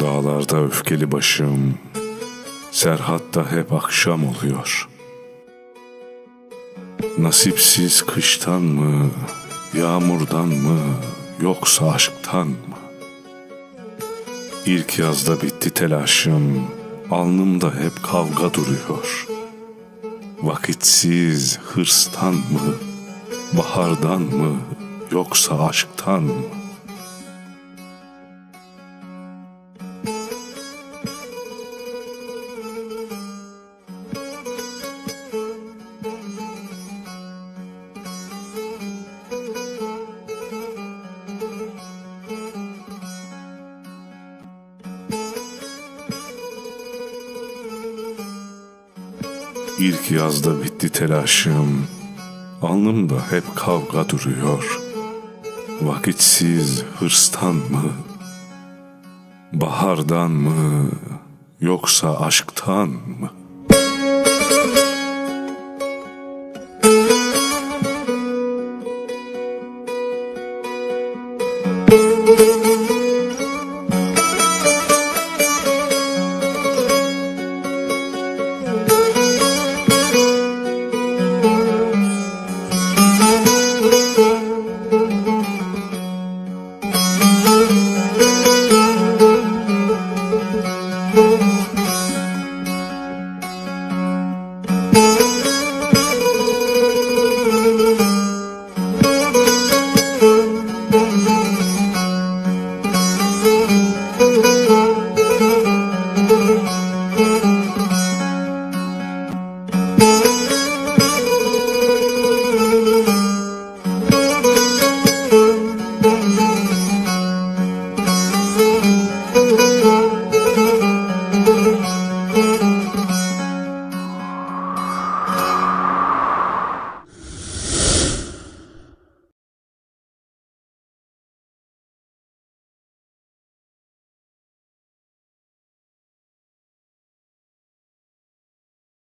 Dağlarda öfkeli başım, Serhatta hep akşam oluyor. Nasipsiz kıştan mı, yağmurdan mı, yoksa aşktan mı? İlk yazda bitti telaşım, alnımda hep kavga duruyor. Vakitsiz hırstan mı, bahardan mı, yoksa aşktan mı? İlk yazda bitti telaşım. Alnımda hep kavga duruyor. Vakitsiz hırstan mı? Bahardan mı? Yoksa aşktan mı? thank you